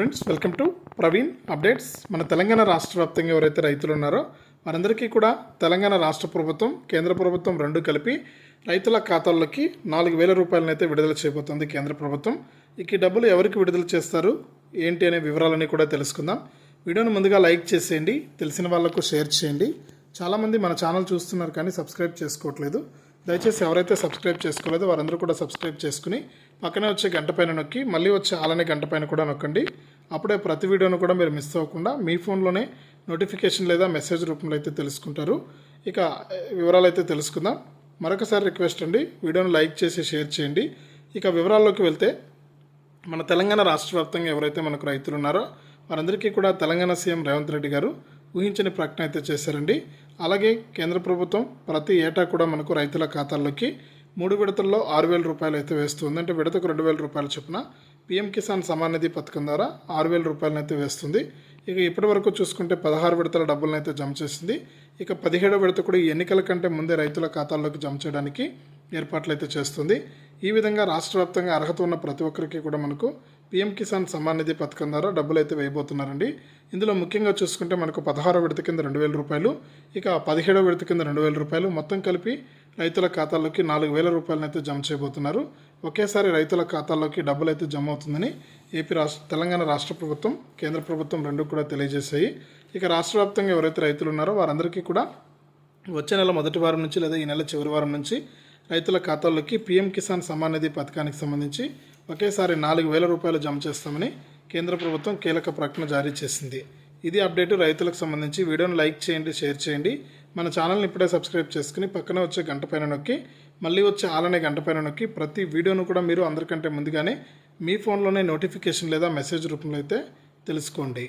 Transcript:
Friends welcome to Praveen updates మన తెలంగాణ రాష్ట్ర వ్యాప్తంగా ఎవరైతే రైతులు ఉన్నారో వారందరికీ కూడా తెలంగాణ రాష్ట్ర ప్రభుత్వం కేంద్ర ప్రభుత్వం రెండు కలిపి రైతుల ఖాతాల్లోకి నాలుగు వేల రూపాయలనైతే విడుదల చేయబోతుంది కేంద్ర ప్రభుత్వం. ఇక డబ్బులు ఎవరికి విడుదల చేస్తారు ఏంటి అనే వివరాలని కూడా తెలుసుకుందాం. వీడియోను ముందుగా లైక్ చేసేయండి తెలిసిన వాళ్ళకు షేర్ చేయండి. చాలామంది మన ఛానల్ చూస్తున్నారు కానీ సబ్స్క్రైబ్ చేసుకోవట్లేదు. దయచేసి ఎవరైతే సబ్స్క్రైబ్ చేసుకోలేదో వారందరూ కూడా సబ్స్క్రైబ్ చేసుకుని పక్కనే వచ్చే గంట పైన నొక్కి మళ్ళీ వచ్చే ఆలనే గంట పైన కూడా నొక్కండి. అప్పుడే ప్రతి వీడియోను కూడా మీరు మిస్ అవ్వకుండా మీ ఫోన్లోనే నోటిఫికేషన్ లేదా మెసేజ్ రూపంలో అయితే తెలుసుకుంటారు. ఇక వివరాలు అయితే తెలుసుకుందాం. మరొకసారి రిక్వెస్ట్ అండి వీడియోను లైక్ చేసి షేర్ చేయండి. ఇక వివరాల్లోకి వెళ్తే మన తెలంగాణ రాష్ట్ర వ్యాప్తంగా ఎవరైతే మనకు రైతులు ఉన్నారో వారందరికీ కూడా తెలంగాణ సీఎం రేవంత్ రెడ్డి గారు ఊహించని ప్రకటన అయితే చేశారండి. అలాగే కేంద్ర ప్రభుత్వం ప్రతి ఏటా కూడా మనకు రైతుల ఖాతాల్లోకి మూడు విడతల్లో ఆరు వేల రూపాయలు అయితే వేస్తుంది. అంటే విడతకు రెండు వేల రూపాయల చొప్పున పీఎం కిసాన్ సమాన్ నిధి పథకం ద్వారా ఆరు వేల రూపాయలను అయితే వేస్తుంది. ఇక ఇప్పటి వరకు చూసుకుంటే పదహారు విడతల డబ్బులను అయితే జమ చేసింది. ఇక పదిహేడో విడత కూడా ఈ ఎన్నికల కంటే ముందే రైతుల ఖాతాల్లోకి జమ చేయడానికి ఏర్పాట్లు అయితే చేస్తుంది. ఈ విధంగా రాష్ట్ర వ్యాప్తంగా అర్హత ఉన్న ప్రతి ఒక్కరికి కూడా మనకు పీఎం కిసాన్ సమ్మాన్ నిధి పథకం ద్వారా డబ్బులు అయితే వేయబోతున్నారండి. ఇందులో ముఖ్యంగా చూసుకుంటే మనకు పదహారో విడత కింద రెండు వేల రూపాయలు ఇక పదిహేడో విడత కింద రెండు వేల రూపాయలు మొత్తం కలిపి రైతుల ఖాతాల్లోకి నాలుగు వేల రూపాయలను అయితే జమ చేయబోతున్నారు. ఒకేసారి రైతుల ఖాతాల్లోకి డబ్బులు అయితే జమ అవుతుందని ఏపీ రాష్ట్ర తెలంగాణ రాష్ట్ర ప్రభుత్వం కేంద్ర ప్రభుత్వం రెండు కూడా తెలియజేశాయి. ఇక రాష్ట్ర వ్యాప్తంగా ఎవరైతే రైతులు ఉన్నారో వారందరికీ కూడా వచ్చే నెల మొదటి వారం నుంచి లేదా ఈ నెల చివరి వారం నుంచి రైతుల ఖాతాల్లోకి పీఎం కిసాన్ సమ్మాన్ నిధి పథకానికి సంబంధించి ఒకేసారి నాలుగు వేల రూపాయలు జమ చేస్తామని కేంద్ర ప్రభుత్వం కీలక ప్రకటన జారీ చేసింది. ఇది అప్డేట్ రైతులకు సంబంధించి వీడియోను లైక్ చేయండి షేర్ చేయండి. మన ఛానల్ని ఇప్పుడే సబ్స్క్రైబ్ చేసుకుని పక్కనే వచ్చే గంట పైన నొక్కి మళ్ళీ వచ్చే ఆలనే గంట పైన నొక్కి ప్రతి వీడియోను కూడా మీరు అందరికంటే ముందుగానే మీ ఫోన్లోనే నోటిఫికేషన్ లేదా మెసేజ్ రూపంలో అయితే తెలుసుకోండి.